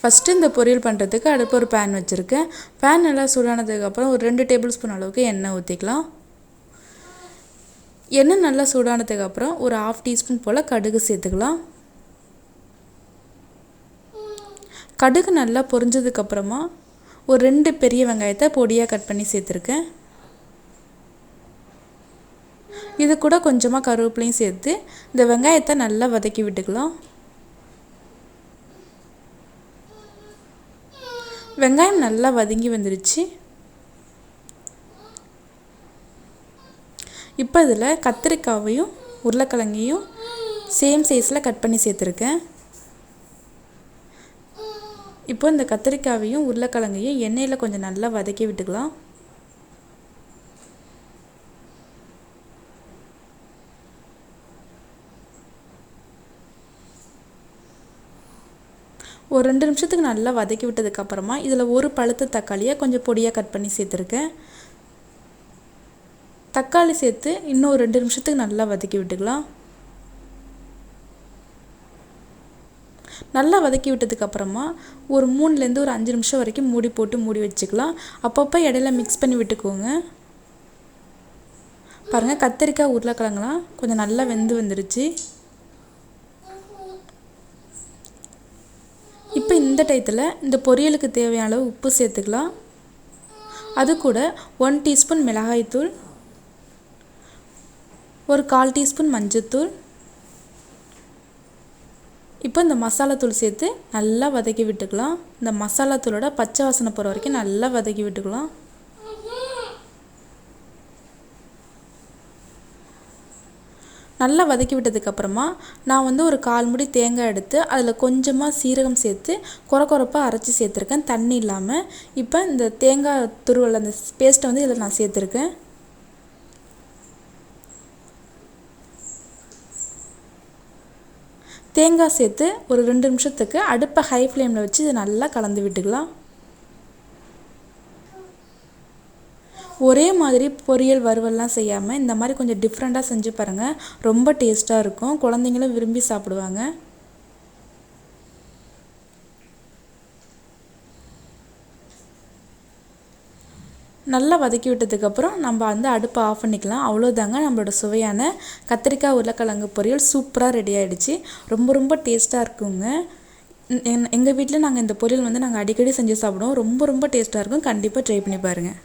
First இந்த பொரியல் பண்ணுறதுக்கு அடுப்பு ஒரு பேன் வச்சுருக்கேன். பேன் நல்லா சூடானதுக்கப்புறம் ஒரு ரெண்டு டேபிள் ஸ்பூன் அளவுக்கு எண்ணெய் ஊற்றிக்கலாம் எண்ணெய் நல்லா சூடானதுக்கப்புறம் ஒரு ஆஃப் டீஸ்பூன் போல் கடுகு சேர்த்துக்கலாம். கடுகு நல்லா பொரிஞ்சதுக்கப்புறமா ஒரு ரெண்டு பெரிய வெங்காயத்தை பொடியாக கட் பண்ணி சேர்த்துருக்கேன். இது கூட கொஞ்சமாக கருவேப்பிலையும் சேர்த்து இந்த வெங்காயத்தை நல்லா வதக்கி விட்டுக்கலாம். வெங்காயம் நல்லா வதங்கி வந்துருச்சு. இப்போ இதில் கத்திரிக்காவையும் உருளைக்கிழங்கையும் சேம் சைஸில் கட் பண்ணி சேர்த்துருக்கேன். இப்போ இந்த கத்திரிக்காவையும் உருளைக்கிழங்கையும் எண்ணெயில் கொஞ்சம் நல்லா வதக்கி விட்டுக்கலாம். ஒரு ரெண்டு நிமிஷத்துக்கு நல்லா வதக்கி விட்டதுக்கப்புறமா இதில் ஒரு பழுத்த தக்காளியை கொஞ்சம் பொடியாக கட் பண்ணி சேர்த்துருக்கேன். தக்காளி சேர்த்து இன்னும் ஒரு ரெண்டு நிமிஷத்துக்கு நல்லா வதக்கி விட்டுக்கலாம். நல்லா வதக்கி விட்டதுக்கப்புறமா ஒரு மூணுலேருந்து ஒரு அஞ்சு நிமிஷம் வரைக்கும் மூடி போட்டு மூடி வச்சுக்கலாம். அப்பப்போ இடையில மிக்ஸ் பண்ணி விட்டுக்கோங்க. பாருங்கள் கத்திரிக்காய் உருளைக்கிழங்குலாம் கொஞ்சம் நல்லா வெந்து வந்துருச்சு இப்போ இந்த டயத்தில் இந்த பொரியலுக்கு தேவையான அளவு உப்பு சேர்த்துக்கலாம். அது கூட ஒன் டீஸ்பூன் மிளகாய்த்தூள் ஒரு கால் டீஸ்பூன் மஞ்சத்தூள் இப்போ இந்த மசாலாத்தூள் சேர்த்து நல்லா வதக்கி விட்டுக்கலாம். இந்த மசாலாத்தூளோட பச்சை வாசனை போகிற வரைக்கும் நல்லா வதக்கி விட்டுக்கலாம். நல்லா வதக்கி விட்டதுக்கப்புறமா நான் வந்து ஒரு கால் முடி தேங்காய் எடுத்து அதில் கொஞ்சமாக சீரகம் சேர்த்து குறை குறைப்பாக அரைச்சி சேர்த்துருக்கேன். தண்ணி இல்லாமல் இப்போ இந்த தேங்காய் துருவல் அந்த பேஸ்ட்டை வந்து இதில் நான் சேர்த்துருக்கேன். தேங்காய் சேர்த்து ஒரு ரெண்டு நிமிஷத்துக்கு அடுப்பை ஹை ஃப்ளேமில் வச்சு இதை நல்லா கலந்து விட்டுக்கலாம். ஒரே மாதிரி பொரியல் வறுவல்லாம் செய்யாமல் இந்த மாதிரி கொஞ்சம் டிஃப்ரெண்ட்டாக செஞ்சு பாருங்கள் ரொம்ப டேஸ்ட்டாக இருக்கும். குழந்தைங்களும் விரும்பி சாப்பிடுவாங்க. நல்லா வதக்கி விட்டதுக்கப்புறம் நம்ம வந்து அடுப்பை ஆஃப் பண்ணிக்கலாம். அவ்வளோதாங்க நம்மளோட சுவையான கத்திரிக்காய் உருளைக்கிழங்கு பொரியல் சூப்பராக ரெடி ஆகிடுச்சு ரொம்ப ரொம்ப டேஸ்ட்டாக இருக்குங்க. எங்கள் வீட்டில் நாங்கள் இந்த பொரியல் வந்து நாங்கள் அடிக்கடி செஞ்சு சாப்பிடுவோம். ரொம்ப ரொம்ப டேஸ்ட்டாக இருக்கும். கண்டிப்பாக ட்ரை பண்ணி பாருங்கள்